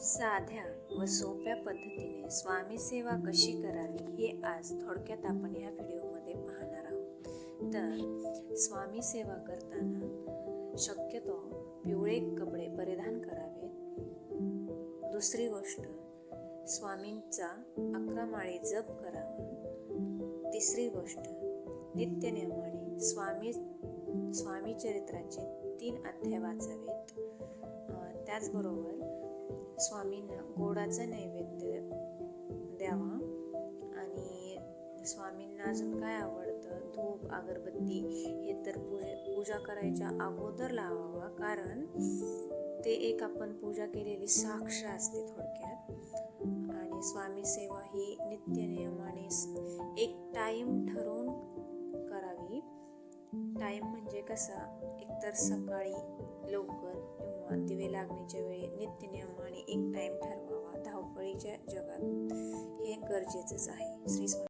साध्या व सोप्या पद्धतीने स्वामी सेवा कशी करावी हे आज थोडक्यात आपण या व्हिडिओमध्ये पाहणार आहोत. तर स्वामी सेवा करताना शक्यतो पिवळे कपडे परिधान करावेत दुसरी गोष्ट स्वामींचा अकरा माळे जप करावा. तिसरी गोष्ट नित्यनियमाने स्वामी स्वामी चरित्राचे तीन अध्याय वाचावेत. त्याचबरोबर स्वामींना गोडाचा नैवेद्य द्यावा. आणि स्वामींना अजून काय आवडतं? धूप अगरबत्ती हे तर पूजे पूजा करायच्या अगोदर लावावा. कारण ते एक आपण पूजा केलेली साक्ष असते थोडक्यात. आणि स्वामी सेवा ही नित्य नियमाने एक टाईम ठरवून करावी. टाईम म्हणजे कसा? एकतर सकाळी लवकर किंवा वेळी लागण्याच्या वेळी आणि एक टाईम ठरवावा धावपळीच्या जगात. हे गरजेचंच आहे. श्री